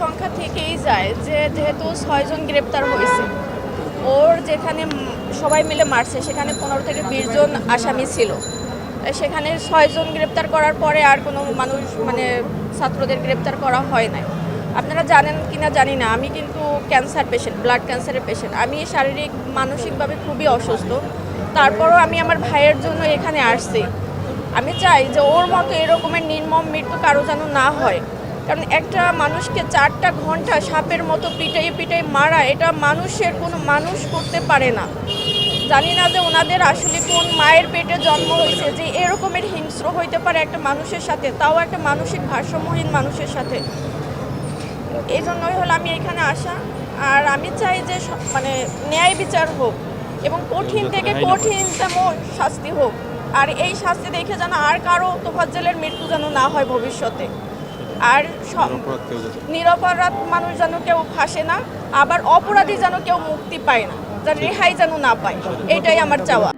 সংখ্যা থেকেই যায় যে যেহেতু ছয়জন গ্রেপ্তার হয়েছে। ওর যেখানে সবাই মিলে মারছে, সেখানে পনেরো থেকে বিশ জন আসামি ছিল। সেখানে ছয়জন গ্রেপ্তার করার পরে আর কোনো মানুষ মানে ছাত্রদের গ্রেপ্তার করা হয় নাই। আপনারা জানেন কি না জানি না, আমি কিন্তু ক্যান্সার পেশেন্ট ব্লাড ক্যান্সারের পেশেন্ট আমি শারীরিক, মানসিকভাবে খুবই অসুস্থ। তারপরও আমি আমার ভাইয়ের জন্য এখানে আসছি। আমি চাই যে ওর মতো এরকমের নির্মম মৃত্যু কারও যেন না হয়। কারণ একটা মানুষকে চারটা ঘণ্টা সাপের মতো পিটাই পিটাই মারা এটা মানুষের কোনো মানুষ করতে পারে না। জানি না যে ওনাদের আসলে কোন মায়ের পেটে জন্ম হয়েছে যে এরকমের হিংস্র হইতে পারে একটা মানুষের সাথে তাও একটা মানসিক ভারসাম্যহীন মানুষের সাথে। এই জন্যই হলো আমি এখানে আসা। আর আমি চাই যে মানে ন্যায় বিচার হোক এবং কঠিন থেকে কঠিন কঠিনতম শাস্তি হোক। আর এই শাস্তি দেখে যেন আর কারও তোফাজ্জেলের মৃত্যু যেন না হয় ভবিষ্যতে। আর নিরপরাধ মানুষ যেন কেউ ফাঁসে না আবার অপরাধী যেন কেউ মুক্তি পায় না যেন রেহাই যেন না পায় এটাই আমার চাওয়া।